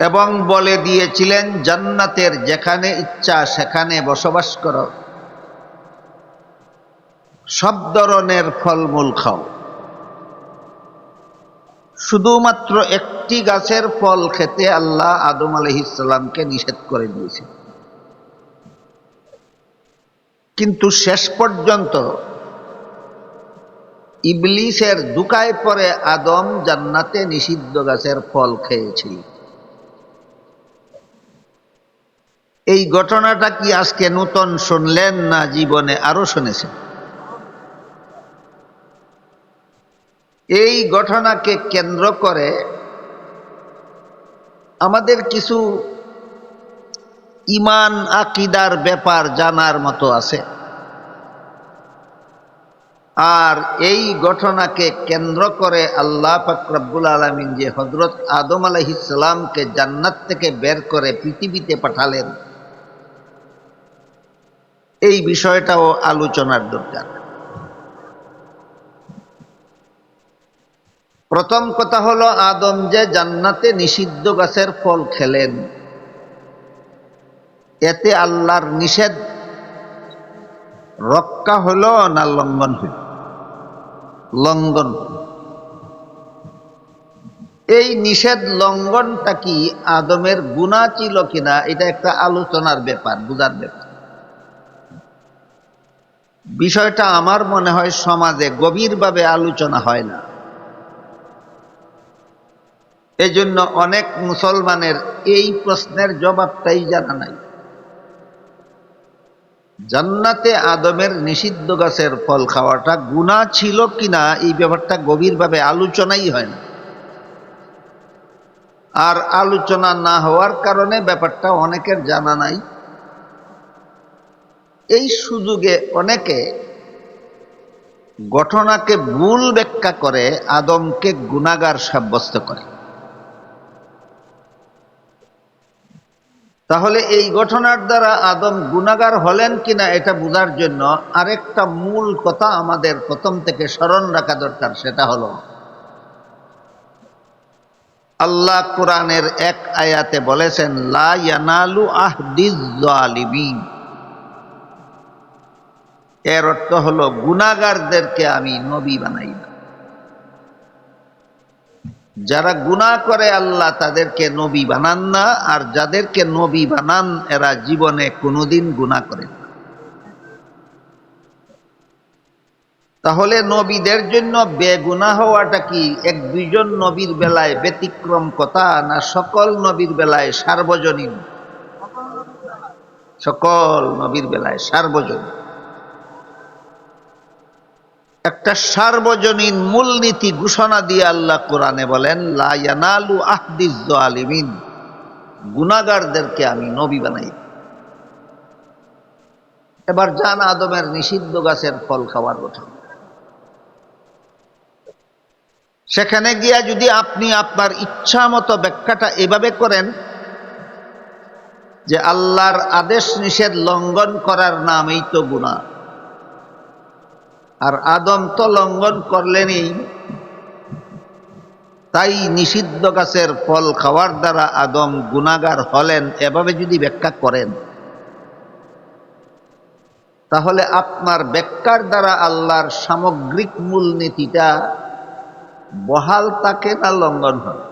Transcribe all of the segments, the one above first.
এবং বলে দিয়েছিলেন, জান্নাতের যেখানে ইচ্ছা সেখানে বসবাস করো। সব ধরনের ফলমূল খাও। শুধুমাত্র একটি গাছের ফল খেতে আল্লাহ আদম আলহিসাল্লামকে নিষেধ করে দিয়েছেন। কিন্তু শেষ পর্যন্ত ইবলিসের দুকায় পরে আদম জান্নাতে নিষিদ্ধ গাছের ফল খেয়েছিল। এই ঘটনাটা কি আজকে নূতন শুনলেন না জীবনে আরও শুনেছেন? এই ঘটনাকে কেন্দ্র করে আমাদের কিছু ইমান আকিদার ব্যাপার জানার মতো আছে। আর এই ঘটনাকে কেন্দ্র করে আল্লাহ ফাকরাবুল আলমিন যে হজরত আদম আলহিসামকে জান্নাত থেকে বের করে পৃথিবীতে পাঠালেন এই বিষয়টাও আলোচনার দরকার। প্রথম কথা হলো আদম যে জান্নাতে নিষিদ্ধ গাছের ফল খেলেন, এতে আল্লাহর নিষেধ রক্ষা হলো না লঙ্ঘন হইল লঙ্ঘন। এই নিষেধ লঙ্ঘনটা কি আদমের গুণা ছিল কিনা, এটা একটা আলোচনার ব্যাপার, বুঝার ব্যাপার। বিষয়টা আমার মনে হয় সমাজে গভীরভাবে আলোচনা হয় না। এজন্য অনেক মুসলমানের এই প্রশ্নের জবাবটাই জানা নাই। জান্নাতে আদমের নিষিদ্ধ গাছের ফল খাওয়াটা গুণা ছিল কিনা এই ব্যাপারটা গভীরভাবে আলোচনাই হয় না। আর আলোচনা না হওয়ার কারণে ব্যাপারটা অনেকের জানা নাই। এই সুযোগে অনেকে ঘটনাকে ভুল ব্যাখ্যা করে, আদমকে গুণাগার সাব্যস্ত করে। তাহলে এই ঘটনার দ্বারা আদম গুণাগার হলেন কিনা এটা বোঝার জন্য আরেকটা মূল কথা আমাদের প্রথম থেকে স্মরণ রাখা দরকার, সেটা হলো আল্লাহ কোরআনের এক আয়াতে বলেছেন, লা ইয়ানালু আহদিজ জালিমিন। এর অর্থ হলো গুণাগারদেরকে আমি নবী বানাই। না যারা গুণা করে, আল্লাহ তাদেরকে নবী বানান না, আর যাদেরকে নবী বানান, এরা জীবনে কোনোদিন গুণা করে না। তাহলে নবীদের জন্য বেগুনা হওয়াটা কি? এক দুইজন নবীর বেলায় ব্যতিক্রম কথা, না সকল নবীর বেলায় সার্বজনীন? সকল নবীর বেলায় সার্বজনীন। একটা সার্বজনীন মূলনীতি ঘোষণা দিয়ে আল্লাহ কোরআনে বলেন লায়ানালু আহদিজ আলিমিন গুনাগারদেরকে আমি নবী বানাই এবার জান আদমের নিষিদ্ধ গাছের ফল খাওয়ার কথা। সেখানে গিয়া যদি আপনি আপনার ইচ্ছা মতো ব্যাখ্যাটা এভাবে করেন, যে আল্লাহর আদেশ নিষেধ লঙ্ঘন করার নামেই তো গুণা আর আদম তো লঙ্ঘন করলেনই তাই নিষিদ্ধ গাছের ফল খাওয়ার দ্বারা আদম গুণাগার হলেন, এভাবে যদি ব্যাখ্যা করেন। তাহলে আপনার ব্যাখ্যার দ্বারা আল্লাহর সামগ্রিক মূলনীতিটা বহাল তাকে না লঙ্ঘন হয়?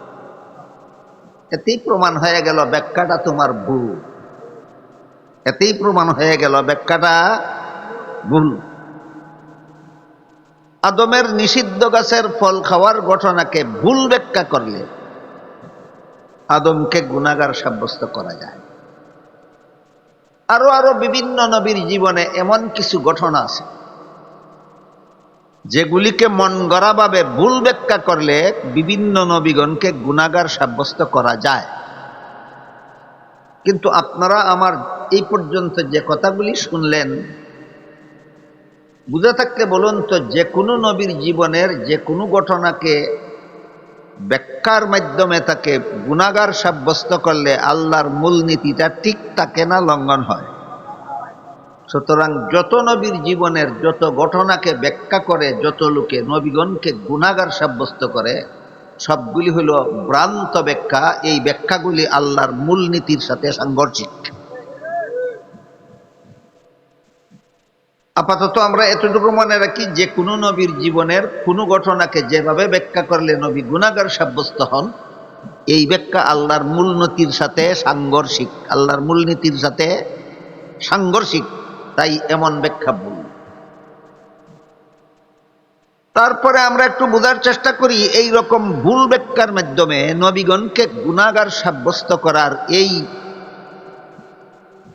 এতেই প্রমাণ হয়ে গেল ব্যাখ্যাটা তোমার ভুল। এতেই প্রমাণ হয়ে গেল ব্যাখ্যাটা ভুল। আদমের নিষিদ্ধ গাছের ফল খাওয়ার ঘটনাকে ভুল ব্যাখ্যা করলে আদমকে গুণাগার সাব্যস্ত করা যায়। আরও আরও বিভিন্ন নবীর জীবনে এমন কিছু ঘটনা আছে, যেগুলিকে মন গড়াভাবে ভুল ব্যাখ্যা করলে বিভিন্ন নবীগণকে গুণাগার সাব্যস্ত করা যায়। কিন্তু আপনারা আমার এই পর্যন্ত যে কথাগুলি শুনলেন বুঝে থাকতে বলুন তো, যে কোনো নবীর জীবনের যে কোনো ঘটনাকে ব্যাখ্যার মাধ্যমে তাকে গুণাগার সাব্যস্ত করলে আল্লাহর মূলনীতিটা ঠিক থাকে না লঙ্ঘন হয়। সুতরাং যত নবীর জীবনের যত ঘটনাকে ব্যাখ্যা করে, যত লোকে নবীগণকে গুণাগার সাব্যস্ত করে, সবগুলি হলো ভ্রান্ত ব্যাখ্যা। এই ব্যাখ্যাগুলি আল্লাহর মূলনীতির সাথে সাংঘর্ষিক। আপাতত আমরা এতটুকু মনে রাখি, যে কোনো নবীর জীবনের কোনো ঘটনাকে যেভাবে ব্যাখ্যা করলে নবী গুণাগার সাব্যস্ত হন, এই ব্যাখ্যা আল্লাহর মূলনীতির সাথে সাংঘর্ষিক, আল্লাহর মূলনীতির সাথে সাংঘর্ষিক, তাই এমন ব্যাখ্যা ভুল। তারপরে আমরা একটু বোঝার চেষ্টা করি, এই রকম ভুল ব্যাখ্যার মাধ্যমে নবীগণকে গুণাগার সাব্যস্ত করার এই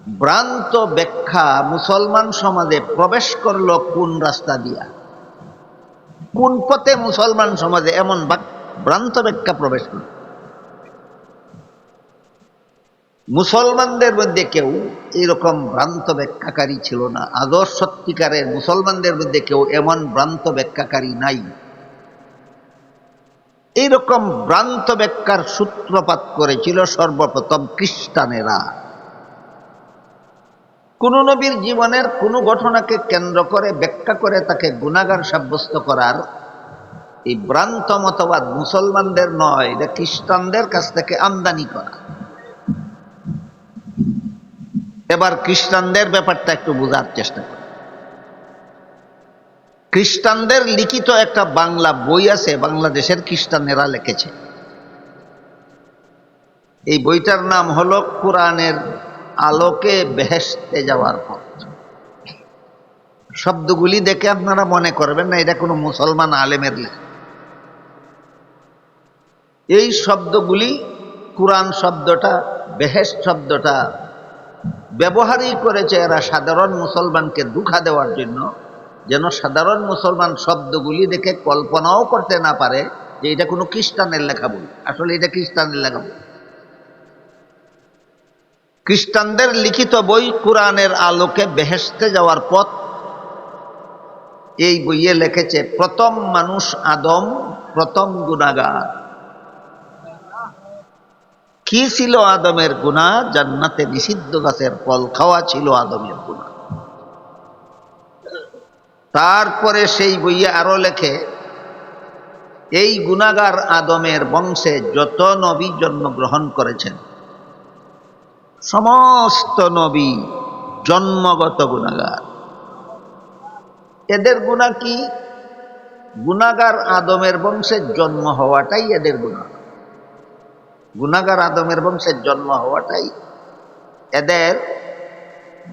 ভ্রান্ত ব্যাখ্যা মুসলমান সমাজে প্রবেশ করল কোন রাস্তা দিয়া? কোন পথে মুসলমান সমাজে এমন ভ্রান্ত ব্যাখ্যা প্রবেশ করল? মুসলমানদের মধ্যে কেউ এরকম ভ্রান্ত ব্যাখ্যাকারী ছিল না। আদর্শ সত্যিকারের মুসলমানদের মধ্যে কেউ এমন ভ্রান্ত ব্যাখ্যাকারী নাই। এইরকম ভ্রান্ত ব্যাখ্যার সূত্রপাত করেছিল সর্বপ্রথম খ্রিস্টানেরা। কোন নবীর জীবনের কোনো ঘটনাকে কেন্দ্র করে, ব্যাখ্যা করে তাকে গুণাগার সাব্যস্ত করার এই ভ্রান্ত মতবাদ মুসলমানদের নয়, এটা খ্রিস্টানদের কাছ থেকে আমদানি করা। এবার খ্রিস্টানদের ব্যাপারটা একটু বোঝার চেষ্টা করি। খ্রিস্টানদের লিখিত একটা বাংলা বই আছে, বাংলাদেশের খ্রিস্টানেরা লিখেছে। এই বইটার নাম হলো কোরআনের আলোকে বেহেশতে যাওয়ার পথ। শব্দগুলি দেখে আপনারা মনে করবেন না, এটা কোনো মুসলমান আলেমের লেখা। এই শব্দগুলি কোরআন শব্দটা বেহেশ শব্দটা ব্যবহারই করেছে এরা সাধারণ মুসলমানকে দুঃখা দেওয়ার জন্য, যেন সাধারণ মুসলমান শব্দগুলি দেখে কল্পনাও করতে না পারে যে এটা কোনো খ্রিস্টানের লেখা বই। আসলে এটা খ্রিস্টানের লেখা বই। খ্রিস্টানদের লিখিত বই কোরআনের আলোকে বেহেশতে যাওয়ার পথ। এই বইয়ে লিখেছে, প্রথম মানুষ আদম, প্রথম গুণাগার। কি ছিল আদমের গুণা? জান্নাতে নিষিদ্ধ গাছের ফল খাওয়া ছিল আদমের গুণা। তারপরে সেই বইয়ে আরও লেখে, এই গুণাগার আদমের বংশে যত নবী জন্মগ্রহণ করেছেন সমস্ত নবী জন্মগত গুণাগার। এদের গুণা কি? গুণাগার আদমের বংশের জন্ম হওয়াটাই এদের গুণা। গুণাগার আদমের বংশের জন্ম হওয়াটাই এদের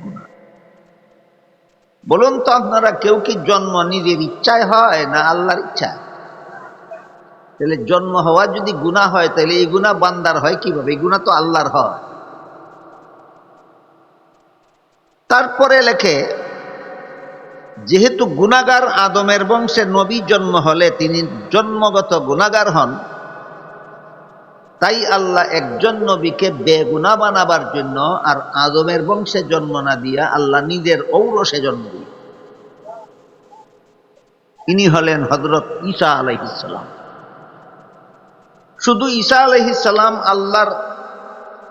গুনাহ। বলুন তো, আপনারা কেউ কি জন্ম নিজের ইচ্ছায় হয় না আল্লাহর ইচ্ছা তাহলে জন্ম হওয়া যদি গুণা হয়, তাহলে এই গুণা বান্দার হয় কীভাবে? এই গুণা তো আল্লাহর হয়। তারপরে লেখে, যেহেতু গুণাগার আদমের বংশে নবী জন্ম হলে তিনি জন্মগত গুণাগার হন, তাই আল্লাহ একজন নবীকে বেগুনা বানাবার জন্য আর আদমের বংশে জন্ম না দিয়া আল্লাহ নিজের ঔরসে জন্ম দিল ইনি হলেন হজরত ঈসা আলহিসাল্লাম শুধু ঈসা আলহিসাল্লাম আল্লাহর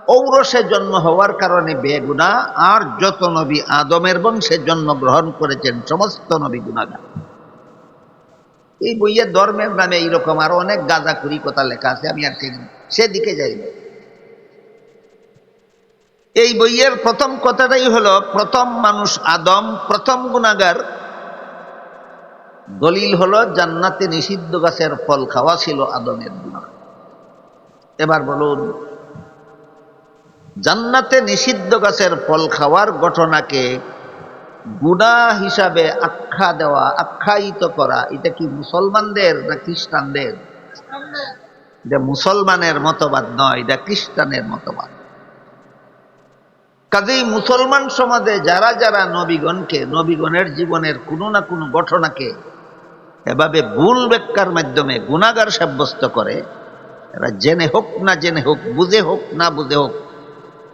ঔরসে জন্ম হওয়ার কারণে বেগুনা আর যত নবী আদমের বংশে জন্ম গ্রহণ করেছেন, সমস্ত নবী গুণাগার। এই বইয়ের ধর্মের নামে এইরকম আরও অনেক গাঁজাখুরি কথা লেখা আছে, আমি আর সেই সেদিকে যাই না। এই বইয়ের প্রথম কথাটাই হলো, প্রথম মানুষ আদম, প্রথম গুণাগার। দলিল হলো, জান্নাতে নিষিদ্ধ গাছের ফল খাওয়া ছিল আদমের গুণা। এবার বলুন জান্নাতে নিষিদ্ধ গাছের ফল খাওয়ার ঘটনাকে গুণা হিসাবে আখ্যা দেওয়া, আখ্যায়িত করা, এটা কি মুসলমানদের না খ্রিস্টানদের? এটা মুসলমানের মতবাদ নয়, এটা খ্রিস্টানের মতবাদ। কাজেই মুসলমান সমাজে যারা যারা নবীগণকে, নবীগণের জীবনের কোনো না কোনো ঘটনাকে এভাবে ভুল ব্যাখ্যার মাধ্যমে গুণাগার সাব্যস্ত করে, এরা জেনে হোক না জেনে হোক, বুঝে হোক না বুঝে হোক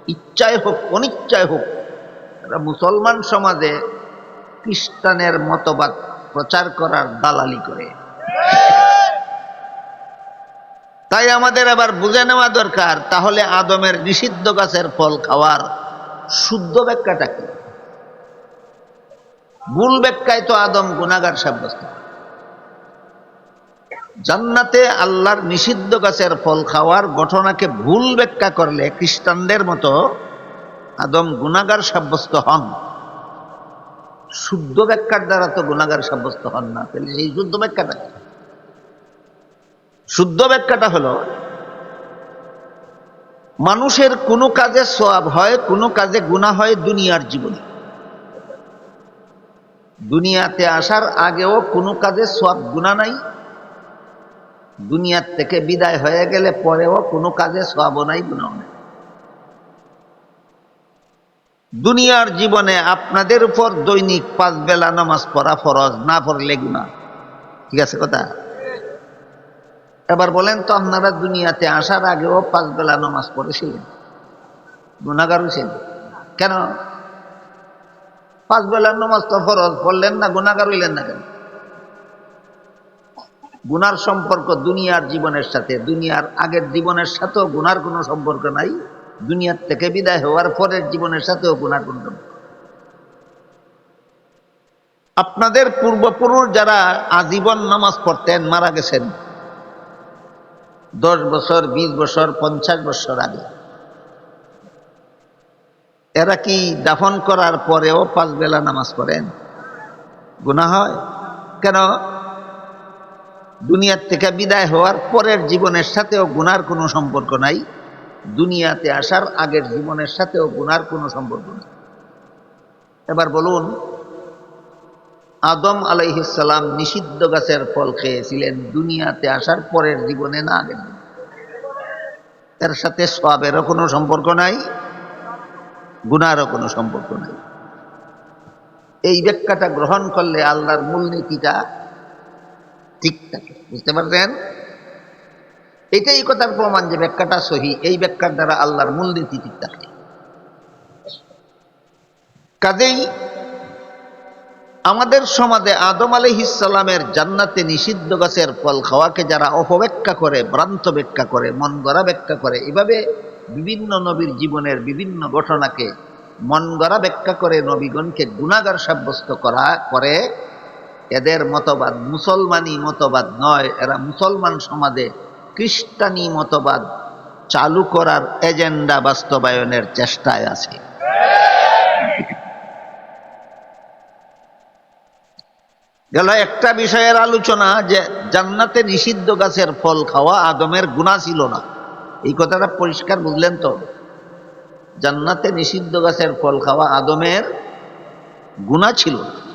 ইচ্ছায় হোক অনিচ্ছায় হোক মুসলমান সমাজে খ্রিস্টানের মতবাদ প্রচার করার দালালি করে। তাই আমাদের আবার বুঝে নেওয়া দরকার, তাহলে আদমের নিষিদ্ধ গাছের ফল খাওয়ার শুদ্ধ ব্যাখ্যাটা কি? ভুল ব্যাখ্যায় তো আদম গুণাগার সাব্যস্ত। জান্নাতে আল্লাহর নিষিদ্ধ গাছের ফল খাওয়ার ঘটনাকে ভুল ব্যাখ্যা করলে খ্রিস্টানদের মতো আদম গুণাগার সাব্যস্ত হন। শুদ্ধ ব্যাখ্যার দ্বারা তো গুণাগার সাব্যস্ত হন না, তাহলে সেই শুদ্ধ ব্যাখ্যাটা শুদ্ধ ব্যাখ্যাটা হলো, মানুষের কোনো কাজে সওয়াব হয়, কোনো কাজে গুণা হয় দুনিয়ার জীবনে। দুনিয়াতে আসার আগেও কোনো কাজে সব গুণা নাই দুনিয়ার থেকে বিদায় হয়ে গেলে পরেও কোনো কাজে সব নাই গুণাও নাই। দুনিয়ার জীবনে আপনাদের উপর দৈনিক পাঁচ বেলা নামাজ পড়া ফরজ, না পড়লে গুণা ঠিক আছে কথা? এবার বলেন তো আপনারা দুনিয়াতে আসার আগেও পাঁচ বেলা নামাজ পড়েছিলেন? গুণাগার হয়েছেন কেন? পাঁচ বেলার নামাজ তো ফরজ, পড়লেন না গুণাগার হইলেন না কেন? গুনার সম্পর্ক দুনিয়ার জীবনের সাথে, দুনিয়ার আগের জীবনের সাথেও গুনার কোনো সম্পর্ক নাই, দুনিয়ার থেকে বিদায় হওয়ার পরের জীবনের সাথেও গুনার কোনো সম্পর্ক আপনাদের পূর্বপুরুষ যারা আজীবন নামাজ পড়তেন, মারা গেছেন দশ বছর, বিশ বছর, পঞ্চাশ বছর আগে। এরা কি দাফন করার পরেও পাঁচ বেলা নামাজ পড়েন? গুণা হয়? কেন? দুনিয়ার থেকে বিদায় হওয়ার পরের জীবনের সাথেও গুনার কোনো সম্পর্ক নাই। দুনিয়াতে আসার আগের জীবনের সাথেও গুনার কোনো সম্পর্ক নেই। এবার বলুন, আদম আলাইহিসাল্লাম নিষিদ্ধ গাছের ফল খেয়েছিলেন দুনিয়াতে আসার পরের জীবনে না আগের এর সাথে সবেরও কোনো সম্পর্ক নাই, গুনারও কোনো সম্পর্ক নাই। এই ব্যাখ্যাটা গ্রহণ করলে আল্লাহর মূলনীতিটা ঠিক থাকে, বুঝতে পারছেন? এটাই কথার প্রমাণ যে ব্যাখ্যাটা সহি, এই ব্যাখ্যার দ্বারা আল্লাহর মূলনীতি ঠিক থাকে। কাজেই আমাদের সমাজে আদম আলহিসাল্লামের জান্নাতে নিষিদ্ধ গাছের ফল খাওয়াকে যারা অপব্যাখ্যা করে, ভ্রান্ত ব্যাখ্যা করে, মন গড়া ব্যাখ্যা করে, এভাবে বিভিন্ন নবীর জীবনের বিভিন্ন ঘটনাকে মন গড়া ব্যাখ্যা করে নবীগণকে গুণাগার সাব্যস্ত করা, করে এদের মতবাদ মুসলমানি মতবাদ নয়, এরা মুসলমান সমাজে খ্রিস্টানি মতবাদ চালু করার এজেন্ডা বাস্তবায়নের চেষ্টায় আছে। গেল একটা বিষয়ের আলোচনা যে জান্নাতে নিষিদ্ধ গাছের ফল খাওয়া আদমের গুণা ছিল না। এই কথাটা পরিষ্কার বুঝলেন তো? জান্নাতে নিষিদ্ধ গাছের ফল খাওয়া আদমের গুণা ছিল না।